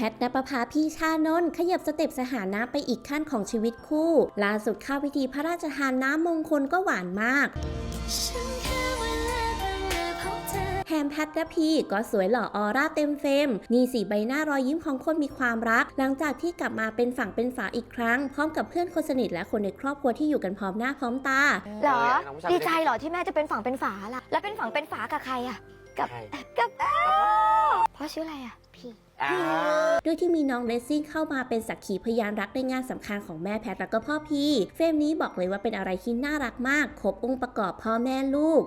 แพทนปภาพี่ชานนท์ขยับสเต็ปสถานะไปอีกขั้นของชีวิตคู่ล่าสุดเข้าพิธีพระราชทานน้ำมงคลก็หวานมากฉันแค่เวลาเพิ่งได้พบเธอแฮมแพทและพีก็สวยหล่อออร่าเต็มเฟรมนี่สีใบหน้ารอยยิ้มของคนมีความรัก หลังจากที่กลับมาเป็นฝั่งเป็นฝาอีกครั้ง พร้อมกับเพื่อนคนสนิทและคนในครอบครัวที่อยู่กันพร้อมหน้าพร้อมตาเหรอน้องผู้ชายดีใจเหรอที่แม่จะเป็นฝั่งเป็นฝาล่ะ แล้วเป็นฝั่งเป็นฝากับใครอะ กับใช่กับอ้าว พ่อชื่ออะไรอะ พี่อ่าด้วยที่มีน้องเลสซิ่งเข้ามาเป็นสักขีพยานรักในงานสำคัญของแม่แพทและก็พ่อพีเฟรมนี้บอกเลยว่าเป็นอะไรที่น่ารักมาก ครบองค์ประกอบพ่อแม่ลูก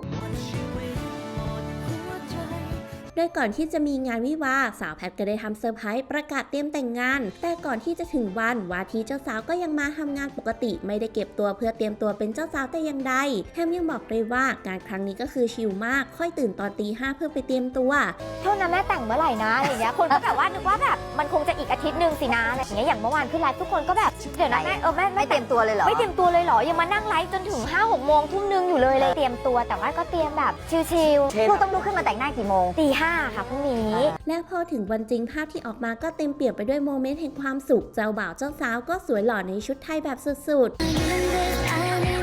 โดยก่อนที่จะมีงานวิวาห์สาวแพทก็ได้ทำเซอร์ไพรส์ประกาศเตรียมแต่งงาน แต่ก่อนที่จะถึงวันวาทีเจ้าสาวก็ยังมาทำงานปกติ ไม่ได้เก็บตัวเพื่อเตรียมตัวเป็นเจ้าสาวแต่อย่างใดแถมยังบอกเลยว่างานครั้งนี้ก็คือชิลมาก ค่อยตื่นตอนตีห้าเพื่อไปเตรียมตัว เท่านั้นแม่แต่งเมื่อไหร่นะอะไรอย่างเงี้ยคนก็แบบว่านึกว่าแบบมันคงจะอีกอาทิตย์หนึ่งสินะอะไรอย่างเงี้ยอย่างเมื่อวานขึ้นไลฟ์ทุกคนก็แบบเดี๋ยวนะแม่เออแม่ไม่เตรียมตัวเลยเหรอไม่เตรียมตัวเลยเหรอยังมานั่งไลฟ์จนถึง5้าหกโมงทุ่มนึงอยู่เลยเลยเตรียมตัวแต่ว่าก็เตรียมแบบชิลเช่นๆลูกต้องลุกขึ้นมาแต่งหน้ากี่โมงตีห้5 ค่ะพรุ่งนี้ และพอถึงวันจริงภาพที่ออกมาก็เต็มเปี่ยมไปด้วยโมเมนต์แห่งความสุข เจ้าบ่าวเจ้าสาวก็สวยหล่อในชุดไทยแบบสุดๆ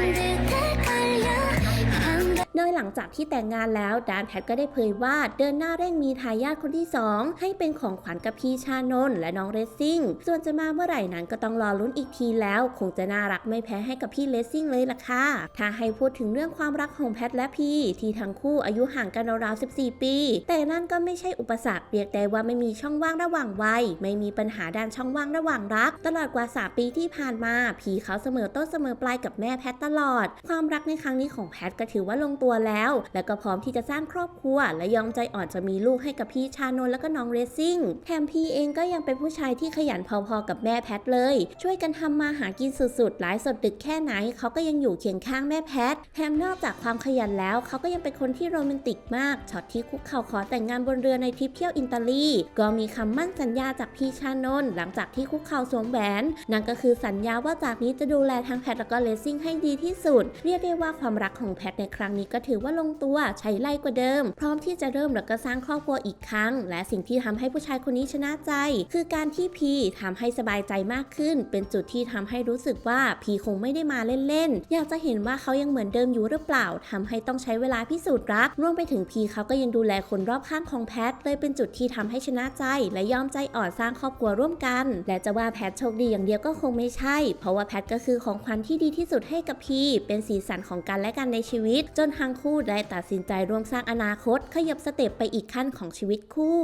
โดยหลังจากที่แต่งงานแล้วดานแพทก็ได้เผยว่าเดินหน้าเร่งมีทายาทคนที่ 2 ให้เป็นของขวัญกับพี่ชานนท์และน้องเรซซิ่ง ส่วนจะมาเมื่อไหร่นั้นก็ต้องรอลุ้นอีกทีแล้ว คงจะน่ารักไม่แพ้ให้กับพี่เรซซิ่งเลยล่ะค่ะ ถ้าให้พูดถึงเรื่องความรักของแพทและพี่ ที่ทั้งคู่อายุห่างกันราวๆ14 ปี แต่นั่นก็ไม่ใช่อุปสรรคเรียกได้ว่าไม่มีช่องว่างระหว่างวัยไม่มีปัญหาด้านช่องว่างระหว่างรัก ตลอดกว่า 3 ปีที่ผ่านมา พี่เขาเสมอต้นเสมอปลายกับแม่แพทตลอด ความรักในครั้งนี้ของแพทก็ถือว่าลงตัวแล้ว และก็พร้อมที่จะสร้างครอบครัว และยอมใจอ่อนจะมีลูกให้กับพี่ชานนและก็น้องเรซซิ่งแถมพี่เองก็ยังเป็นผู้ชายที่ขยันพอๆกับแม่แพทเลย ช่วยกันทำมาหากินสุดๆหลายสดดึกแค่ไหนเขาก็ยังอยู่เคียงข้างแม่แพทแถมนอกจากความขยันแล้วเขาก็ยังเป็นคนที่โรแมนติกมากช็อตที่คุกเข่าขอแต่งงานบนเรือในทริปเที่ยวอิตาลี ก็มีคำมั่นสัญญาจากพี่ชานนหลังจากที่คุกเข่าสวมแหวนนั่นก็คือสัญญาว่าจากนี้จะดูแลทั้งแพทแล้วก็เลสซิ่งให้ดีที่สุด เรียกได้ว่าความรักของแพทในครั้งนี้ก็ถือว่าลงตัวใช้ไล่กว่าเดิม พร้อมที่จะเริ่มแล้วก็สร้างครอบครัวอีกครั้ง และสิ่งที่ทำให้ผู้ชายคนนี้ชนะใจ คือการที่พีทำให้สบายใจมากขึ้น เป็นจุดที่ทำให้รู้สึกว่าพีคงไม่ได้มาเล่นๆ อยากจะเห็นว่าเขายังเหมือนเดิมอยู่หรือเปล่าทำให้ต้องใช้เวลาพิสูจน์รักรวมไปถึงพีเขาก็ยังดูแลคนรอบข้างของแพทเลยเป็นจุดที่ทำให้ชนะใจ และยอมใจอ่อนสร้างครอบครัวร่วมกัน และจะว่าแพทโชคดีอย่างเดียวก็คงไม่ใช่ เพราะว่าแพทก็คือของขวัญที่ดีที่สุดให้กับพีเป็นสีสันของกันและกันในชีวิต จนทั้งคู่ได้ตัดสินใจร่วมสร้างอนาคตขยับสเต็ปไปอีกขั้นของชีวิตคู่